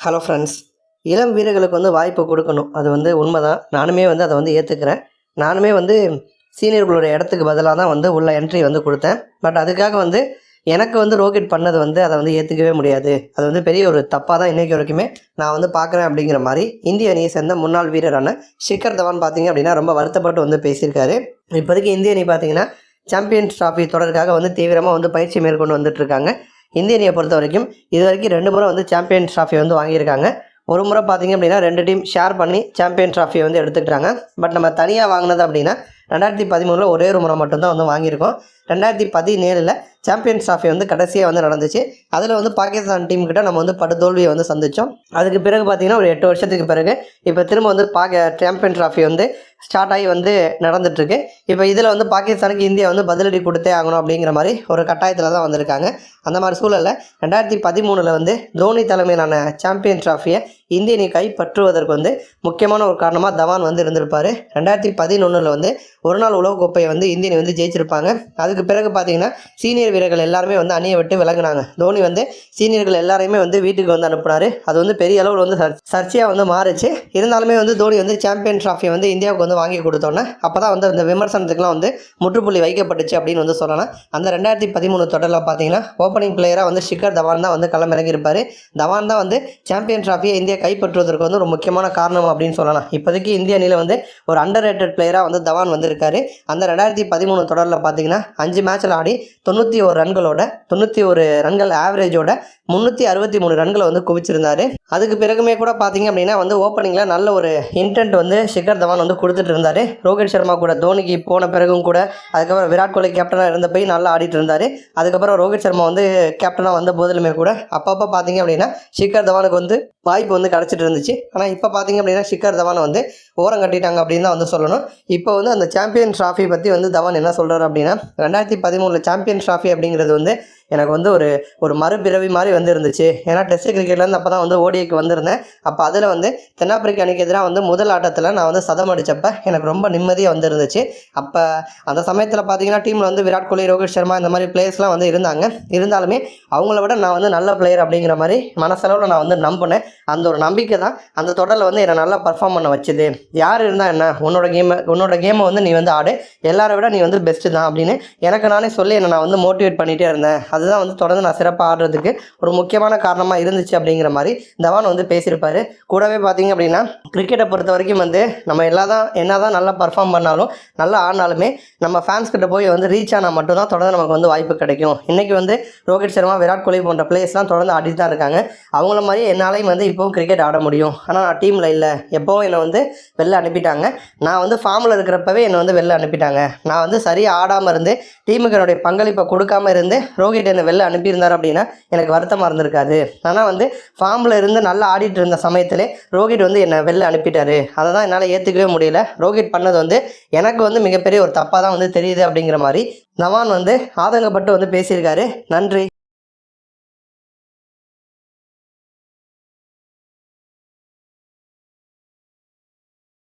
Hello friends இளம் வீரர்களுக்கு வந்து வாய்ப்பு கொடுக்கணும். அது வந்து உண்மை தான் நானுமே வந்து அதை வந்து ஏற்றுக்கிறேன் நானுமே வந்து சீனியர்களோட இடத்துக்கு பதிலாக தான் வந்து உள்ள என்ட்ரி வந்து கொடுத்தேன். பட் அதுக்காக வந்து எனக்கு வந்து ரோஹித் பண்ணது வந்து அதை வந்து ஏற்றுக்கவே முடியாது. அது வந்து பெரிய ஒரு தப்பாக தான் இன்றைக்கி வரைக்குமே நான் வந்து பார்க்குறேன் அப்படிங்கிற மாதிரி இந்திய அணியை சேர்ந்த முன்னாள் வீரரான ஷிகர் தவான் பார்த்தீங்க அப்படின்னா ரொம்ப வருத்தப்பட்டு வந்து பேசியிருக்காரு. இப்போதைக்கு இந்திய அணி பார்த்தீங்கன்னா சாம்பியன்ஸ் ட்ராஃபி தொடருக்காக வந்து தீவிரமாக வந்து பயிற்சி மேற்கொண்டு வந்துட்டுருக்காங்க இந்திய அணியை பொறுத்த வரைக்கும் இது வரைக்கும் ரெண்டு முறை வந்து சாம்பியன் ட்ராஃபி வந்து வாங்கியிருக்காங்க. ஒரு முறை பார்த்தீங்க அப்படின்னா ரெண்டு டீம் ஷேர் பண்ணி சாம்பியன் ட்ராஃபியை வந்து எடுத்துக்கிட்டாங்க. பட் நம்ம தனியாக வாங்கினது அப்படின்னா ரெண்டாயிரத்தி பதிமூணில் ஒரே ஒரு முறை மட்டும்தான் வந்து வாங்கியிருக்கோம். ரெண்டாயிரத்தி பதினேழில் சாம்பியன்ஸ் ட்ராஃபி வந்து கடைசியாக வந்து நடந்துச்சு. அதில் வந்து பாகிஸ்தான் டீம் கிட்ட நம்ம வந்து படுதோல்வியை வந்து சந்தித்தோம் அதுக்கு பிறகு பார்த்தீங்கன்னா ஒரு எட்டு வருஷத்துக்கு பிறகு இப்போ திரும்ப வந்து பாக சாம்பியன் ட்ராஃபி வந்து ஸ்டார்ட் ஆகி வந்து நடந்துட்டுருக்கு. இப்போ இதில் வந்து பாகிஸ்தானுக்கு இந்தியா வந்து பதிலடி கொடுத்தே ஆகணும் அப்படிங்கிற மாதிரி ஒரு கட்டாயத்தில் தான் வந்திருக்காங்க. அந்த மாதிரி சூழலில் ரெண்டாயிரத்தி பதிமூணில் வந்து தோனி தலைமையிலான சாம்பியன் ட்ராஃபியை இந்திய அணி கைப்பற்றுவதற்கு வந்து முக்கியமான ஒரு காரணமாக தவான் வந்து இருந்திருப்பார். ரெண்டாயிரத்தி பதினொன்றில் வந்து ஒரு நாள் உலகக்கோப்பையை வந்து இந்திய அணி வந்து ஜெயிச்சிருப்பாங்க. அதுக்கு பிறகு பார்த்தீங்கன்னா சீனியர் வீரர்கள் எல்லாருமே வந்து அணியை விட்டு விலகினாங்க. தோனி வந்து சீனியர்கள் எல்லாரையுமே வந்து வீட்டுக்கு வந்து அனுப்புனார். அது வந்து பெரிய அளவில் வந்து சர் சர்ச்சையாக வந்து மாறுச்சு. இருந்தாலுமே வந்து தோனி வந்து சாம்பியன் ட்ராஃபியை வந்து இந்தியாவுக்கு வந்து வாங்கி கொடுத்தோன்னே அப்போ தான் வந்து அந்த விமர்சனத்துக்குலாம் வந்து முற்றுப்புள்ளி வைக்கப்பட்டுச்சு அப்படின்னு வந்து சொல்லலாம். அந்த ரெண்டாயிரத்தி பதிமூணு தொடரில் பார்த்தீங்கன்னா ஓப்பனிங் பிளேயராக வந்து ஷிகர் தவான் தான் வந்து களமிறங்கியிருப்பார். தவான் தான் வந்து சாம்பியன் ட்ராஃபியை இந்தியா கைப்பற்றுவதற்கு வந்து ஒரு முக்கியமான காரணம் அப்படின்னு சொல்லலாம். இப்போதைக்கு இந்திய அணியில் வந்து ஒரு அண்டர் ரேட்டட் பிளேயராக வந்து தவான் வந்திருக்காரு. அந்த ரெண்டாயிரத்தி பதிமூணு தொடரில் பார்த்தீங்கன்னா அஞ்சு மேட்ச்சில் ஆடி தொண்ணூற்றி ஒரு ரன்களோட தொண்ணூற்றி ஒரு ரன்கள் ஆவரேஜோட முந்நூற்றி அறுபத்தி மூணு ரன்களை வந்து குவிச்சிருந்தாரு. அதுக்கு பிறகுமே கூட பார்த்தீங்க அப்படின்னா வந்து ஓப்பனிங்கில் நல்ல ஒரு இன்டென்ட் வந்து ஷிகர் தவான் வந்து கொடுத்துட்டு இருந்தார். ரோஹித் சர்மா கூட தோனிக்கு போன பிறகும் கூட அதுக்கப்புறம் விராட் கோலி கேப்டனாக இருந்த போய் நல்லா ஆடிட்டு இருந்தார். அதுக்கப்புறம் ரோஹித் சர்மா வந்து கேப்டனாக வந்த போதிலுமே கூட அப்பப்போ பார்த்தீங்க அப்படின்னா ஷிகர் தவானுக்கு வந்து வாய்ப்பு வந்து கிடச்சிட்டு இருந்துச்சு. ஆனால் இப்போ பார்த்தீங்க அப்படின்னா ஷிக்கர் தவானை வந்து ஓரம் கட்டிட்டாங்க அப்படின்னு தான் வந்து சொல்லணும். இப்போ வந்து அந்த சாம்பியன் ட்ராஃபி பற்றி வந்து தவான் என்ன சொல்கிறார் அப்படின்னா ரெண்டாயிரத்தி பதிமூணில் சாம்பியன் ட்ராஃபி அப்படிங்கிறது வந்து எனக்கு வந்து ஒரு ஒரு மறுபிறவி மாதிரி வந்து இருந்துச்சு. ஏன்னா டெஸ்ட் கிரிக்கெட்லேருந்து அப்போ தான் வந்து ஓடிஐக்கு வந்திருந்தேன். அப்போ அதில் வந்து தென்னாப்பிரிக்க அணிக்கு எதிராக வந்து முதல் ஆட்டத்தில் நான் வந்து சதம் அடித்தப்போ எனக்கு ரொம்ப நிம்மதியாக வந்து இருந்துச்சு. அப்போ அந்த சமயத்தில் பார்த்தீங்கன்னா டீமில் வந்து விராட் கோலி ரோஹித் சர்மா இந்த மாதிரி பிளேயர்ஸ்லாம் வந்து இருந்தாங்க. இருந்தாலுமே அவங்கள விட நான் வந்து நல்ல பிளேயர் அப்படிங்கிற மாதிரி மனசளவில் நான் வந்து நம்பினேன். அந்த ஒரு நம்பிக்கை தான். அந்த தொடரில் வந்து என்னை நல்லா பர்ஃபார்ம் பண்ண வச்சுது. யார் இருந்தால் என்ன? உன்னோட கேமை உன்னோட கேமை வந்து நீ வந்து ஆடு. எல்லாரை விட நீ வந்து பெஸ்ட்டு தான் அப்படின்னு எனக்கு நானே சொல்லி என்னை நான் வந்து மோட்டிவேட் பண்ணிகிட்டே இருந்தேன். அதுதான் வந்து தொடர்ந்து நான் சிறப்பாக ஆடுறதுக்கு ஒரு முக்கியமான காரணமாக இருந்துச்சு அப்படிங்கிற மாதிரி தவான் வந்து பேசியிருப்பார். கூடவே பார்த்தீங்க அப்படின்னா கிரிக்கெட்டை பொறுத்த வரைக்கும் வந்து நம்ம எல்லா தான் என்ன தான் நல்லா பர்ஃபார்ம் பண்ணாலும் நல்லா ஆடினாலுமே நம்ம ஃபேன்ஸ் கிட்ட போய் வந்து ரீச் ஆனால் மட்டும்தான் தொடர்ந்து நமக்கு வந்து வாய்ப்பு கிடைக்கும். இன்றைக்கி வந்து ரோஹித் சர்மா விராட் கோலி போன்ற பிளேயர்ஸ்லாம் தொடர்ந்து ஆடிட்டு தான் இருக்காங்க. அவங்கள மாதிரி என்னாலையும் வந்து இப்போவும் கிரிக்கெட் ஆட முடியும். ஆனால் நான் டீமில் இல்லை. எப்போவும் என்னை வந்து வெளில அனுப்பிட்டாங்க. நான் வந்து ஃபார்மில் இருக்கிறப்பவே என்னை வந்து வெளில அனுப்பிட்டாங்க. நான் வந்து சரியாக ஆடாமல் இருந்து டீமுக்கு என்னுடைய பங்களிப்பை கொடுக்காம இருந்து ரோஹித் என்னை வெளில அனுப்பியிருந்தார் அப்படின்னா எனக்கு வருத்தமாக இருந்திருக்காது. ஆனால் வந்து ஃபார்மில் இருந்து நல்லா ஆடிட்டு இருந்த சமயத்திலே ரோஹித் வந்து என்னை வெளில அனுப்பிட்டாரு. அதை தான் என்னால் ஏற்றுக்கவே முடியல. ரோஹித் பண்ணது வந்து எனக்கு வந்து மிகப்பெரிய ஒரு தப்பாக தான் வந்து தெரியுது அப்படிங்கிற மாதிரி நவான் வந்து ஆதங்கப்பட்டு வந்து பேசியிருக்காரு. நன்றி.